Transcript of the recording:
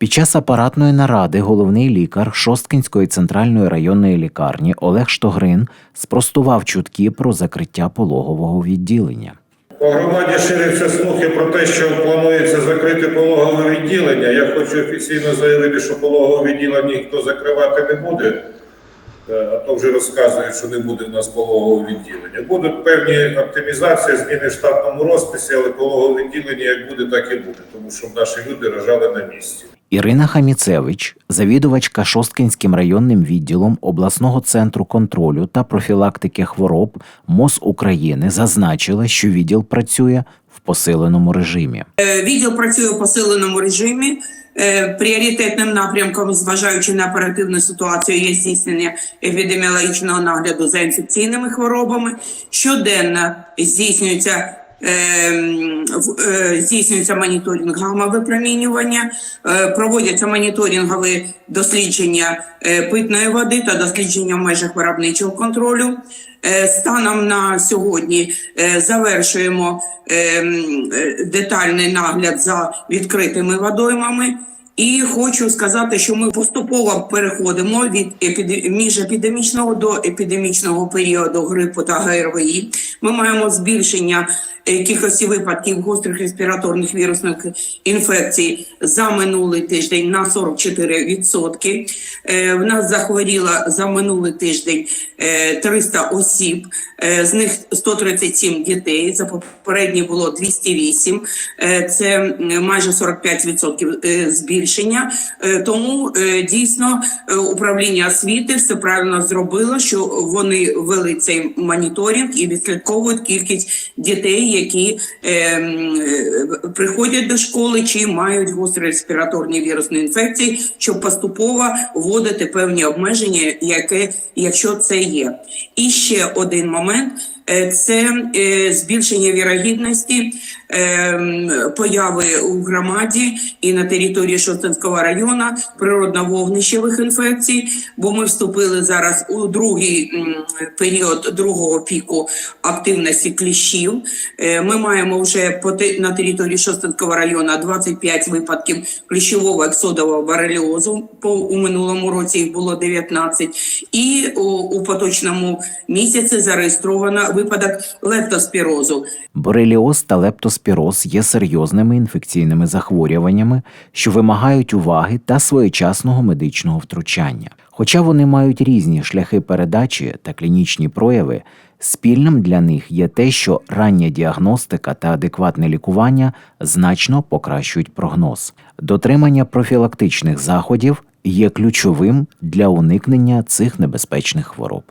Під час апаратної наради головний лікар Шосткинської центральної районної лікарні Олег Штогрин спростував чутки про закриття пологового відділення. По громаді ширяться слухи про те, що планується закрити пологове відділення. Я хочу офіційно заявити, що пологове відділення ніхто закривати не буде. Е, А то вже розказують, що не буде в нас пологового відділення. Будуть певні оптимізації, зміни в штатному розписі, але пологове відділення як буде, так і буде, тому що наші люди рожали на місці. Ірина Хаміцевич, завідувачка Шосткинським районним відділом обласного центру контролю та профілактики хвороб МОЗ України, зазначила, що відділ працює в посиленому режимі. Е, Відділ працює у посиленому режимі. Е, Пріоритетним напрямком, зважаючи на оперативну ситуацію, є здійснення епідеміологічного нагляду за інфекційними хворобами. Щоденно здійснюється. Ем, е, Здійснюється моніторинг гамма-випромінювання, е, проводяться моніторингові дослідження е, питної води та дослідження в межах виробничого контролю. Станом на сьогодні завершуємо ем, детальний нагляд за відкритими водоймами. І хочу сказати, що ми поступово переходимо від епіде- міжепідемічного до епідемічного періоду грипу та ГРВІ. Ми маємо збільшення е, кількості випадків гострих респіраторних вірусних інфекцій за минулий тиждень на 44%. Е, В нас захворіло за минулий тиждень е, 300 осіб, е, з них 137 дітей. За попередній було 208. Е, Це майже 45% е, збільшення. Тому дійсно управління освіти все правильно зробило, що вони вели цей моніторинг і відслідковують кількість дітей, які е, приходять до школи чи мають гострі респіраторні вірусні інфекції, щоб поступово вводити певні обмеження, яке, якщо це є. І ще один момент. е, Це е, збільшення вірогідності е, появи у громаді і на території Шостинського району природно-вогнищевих інфекцій, бо ми вступили зараз у другий період другого піку активності кліщів. Ми маємо вже на території Шостинського району 25 випадків кліщового ексодового бореліозу. По у минулому році їх було 19. І у, у поточному місяці зареєстровано випадок лептоспірозу. Бореліоз та лептоспіроз є серйозними інфекційними захворюваннями, що вимагають уваги та своєчасного медичного втручання. Хоча вони мають різні шляхи передачі та клінічні прояви, спільним для них є те, що рання діагностика та адекватне лікування значно покращують прогноз. Дотримання профілактичних заходів є ключовим для уникнення цих небезпечних хвороб.